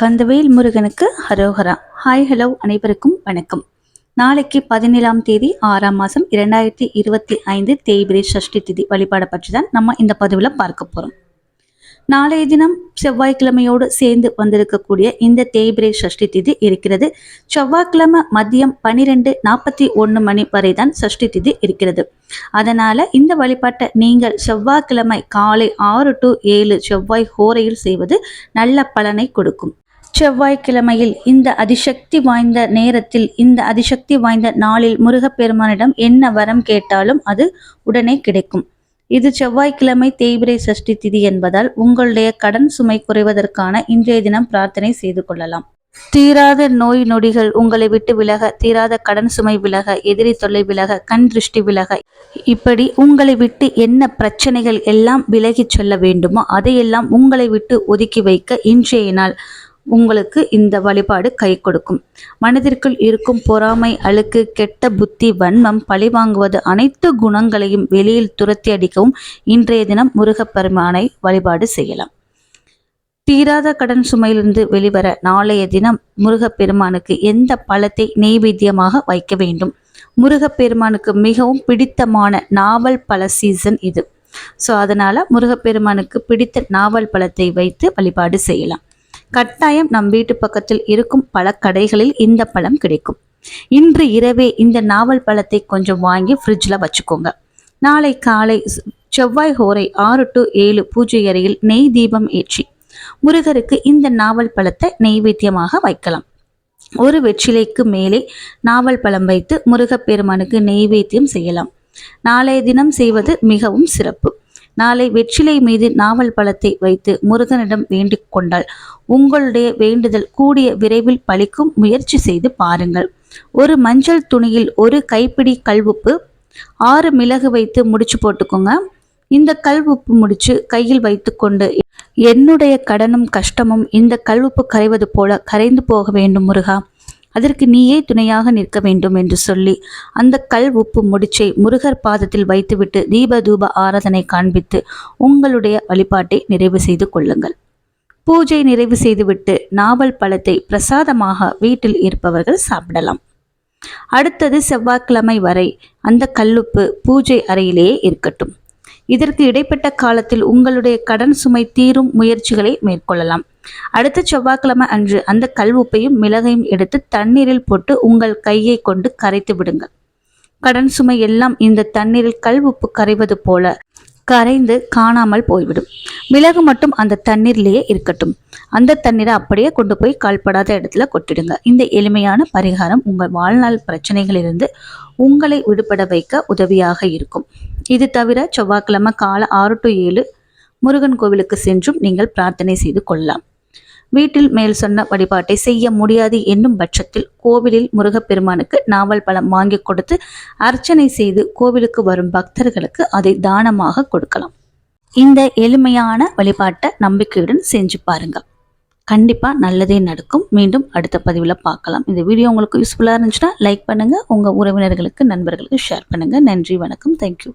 கந்தவேல் முருகனுக்கு ஹரோஹரா. Hi hello அனைவருக்கும் வணக்கம். நாளைக்கு பதினேழாம் தேதி ஆறாம் மாதம் இரண்டாயிரத்தி இருபத்தி ஐந்து தேய்பிரை சஷ்டி திதி வழிபாடு பற்றி தான் நம்ம இந்த பதிவில் பார்க்க போகிறோம் நாளைய தினம் செவ்வாய்க்கிழமையோடு சேர்ந்து வந்திருக்கக்கூடிய இந்த தேய்பிரை சஷ்டி திதி இருக்கிறது. செவ்வாய்க்கிழமை மதியம் பனிரெண்டு நாற்பத்தி ஒன்று மணி வரை தான் சஷ்டி திதி இருக்கிறது. அதனால இந்த வழிபாட்டை நீங்கள் செவ்வாய்க்கிழமை காலை ஆறு டு ஏழு செவ்வாய் ஹோரையில் செய்வது நல்ல பலனை கொடுக்கும். செவ்வாய்க்கிழமையில் இந்த அதிசக்தி வாய்ந்த நேரத்தில் இந்த அதிசக்தி வாய்ந்த நாளில் முருகப்பெருமானிடம் என்ன வரம் கேட்டாலும் அது உடனே கிடைக்கும். இது செவ்வாய்க்கிழமை தேய்பிரை சஷ்டி திதி என்பதால் உங்களுடைய கடன் சுமை குறைவதற்கான இன்றைய தினம் பிரார்த்தனை செய்து கொள்ளலாம். தீராத நோய் நொடிகள் உங்களை விட்டு விலக தீராத கடன் சுமை விலக எதிரி தொல்லை விலக கண் திருஷ்டி விலக இப்படி உங்களை விட்டு என்ன பிரச்சனைகள் எல்லாம் விலகிச் சொல்ல வேண்டுமோ அதையெல்லாம் உங்களை விட்டு ஒதுக்கி வைக்க இன்றைய நாள் உங்களுக்கு இந்த வழிபாடு கை கொடுக்கும். மனதிற்குள் இருக்கும் பொறாமை அழுக்கு கெட்ட புத்தி வன்மம் பழிவாங்குவது அனைத்து குணங்களையும் வெளியில் துரத்தி அடிக்கவும் இன்றைய தினம் முருகப்பெருமானை வழிபாடு செய்யலாம். தீராத கடன் சுமையிலிருந்து வெளிவர நாளைய தினம் முருகப்பெருமானுக்கு எந்த பழத்தை நெய்வேத்தியமாக வைக்க வேண்டும்? முருகப்பெருமானுக்கு மிகவும் பிடித்தமான நாவல் பழ சீசன் இது. ஸோ அதனால் முருகப்பெருமானுக்கு பிடித்த நாவல் பழத்தை வைத்து வழிபாடு செய்யலாம். கட்டாயம் நம் வீட்டு பக்கத்தில் இருக்கும் பல கடைகளில் இந்த பழம் கிடைக்கும். இன்று இரவே இந்த நாவல் பழத்தை கொஞ்சம் வாங்கி ஃப்ரிட்ஜில் வச்சுக்கோங்க. நாளை காலை செவ்வாய் ஹோரை ஆறு டு ஏழு பூஜை அறையில் நெய் தீபம் ஏற்றி முருகருக்கு இந்த நாவல் பழத்தை நெய்வேத்தியமாக வைக்கலாம். ஒரு வெற்றிலைக்கு மேலே நாவல் பழம் வைத்து முருகப்பெருமானுக்கு நெய்வேத்தியம் செய்யலாம். நாளைய தினம் செய்வது மிகவும் சிறப்பு. நாளை வெற்றிலை மீது நாவல் பழத்தை வைத்து முருகனிடம் வேண்டிக் கொண்டால் உங்களுடைய வேண்டுதல் கூடிய விரைவில் பழிக்கும் முயற்சி செய்து பாருங்கள். ஒரு மஞ்சள் துணியில் ஒரு கைப்பிடி கல்வுப்பு ஆறு மிளகு வைத்து முடிச்சு போட்டுக்கோங்க. இந்த கல்வுப்பு முடிச்சு கையில் வைத்துக்கொண்டு என்னுடைய கடனும் கஷ்டமும் இந்த கல்வுப்பு கரைவது போல கரைந்து போக வேண்டும் முருகா. அதற்கு நீயே துணையாக நிற்க வேண்டும் என்று சொல்லி அந்த கல் உப்பு முடிச்சை முருகர் பாதத்தில் வைத்துவிட்டு தீப தூப ஆராதனை காண்பித்து உங்களுடைய வழிபாட்டை நிறைவு செய்து கொள்ளுங்கள். பூஜை நிறைவு செய்துவிட்டு நாவல் பழத்தை பிரசாதமாக வீட்டில் இருப்பவர்கள் சாப்பிடலாம். அடுத்தது செவ்வாய்க்கிழமை வரை அந்த கல்லுப்பு பூஜை அறையிலேயே இருக்கட்டும். இதற்கு இடைப்பட்ட காலத்தில் உங்களுடைய கடன் சுமை தீரும் முயற்சிகளை மேற்கொள்ளலாம். அடுத்த செவ்வாய்க்கிழமை அன்று அந்த கல்வுப்பையும் மிளகையும் எடுத்து தண்ணீரில் போட்டு உங்கள் கையை கொண்டு கரைத்து விடுங்கள். கடன் சுமை எல்லாம் இந்த தண்ணீரில் கல் உப்பு கரைவது போல கரைந்து காணாமல் போய்விடும். மிளகு மட்டும் அந்த தண்ணீர்லேயே இருக்கட்டும். அந்த தண்ணீரை அப்படியே கொண்டு போய் கால்படாத இடத்துல கொட்டிடுங்க. இந்த எளிமையான பரிகாரம் உங்கள் வாழ்நாள் பிரச்சனைகளிலிருந்து உங்களை விடுபட வைக்க உதவியாக இருக்கும். இது தவிர செவ்வாய்க்கிழமை காலை ஆறு டு ஏழு முருகன் கோவிலுக்கு சென்றும் நீங்கள் பிரார்த்தனை செய்து கொள்ளலாம். வீட்டில் மேல் சொன்ன வழிபாட்டை செய்ய முடியாது என்னும் பட்சத்தில் கோவிலில் முருகப்பெருமானுக்கு நாவல் பழம் வாங்கி கொடுத்து அர்ச்சனை செய்து கோவிலுக்கு வரும் பக்தர்களுக்கு அதை தானமாக கொடுக்கலாம். இந்த எளிமையான வழிபாட்டை நம்பிக்கையுடன் செஞ்சு பாருங்கள் கண்டிப்பாக நல்லதே நடக்கும். மீண்டும் அடுத்த பதிவில் பார்க்கலாம். இந்த வீடியோ உங்களுக்கு யூஸ்ஃபுல்லாக இருந்துச்சுன்னா லைக் பண்ணுங்கள் உங்கள் உறவினர்களுக்கு நண்பர்களுக்கு ஷேர் பண்ணுங்கள் நன்றி வணக்கம். தேங்க்யூ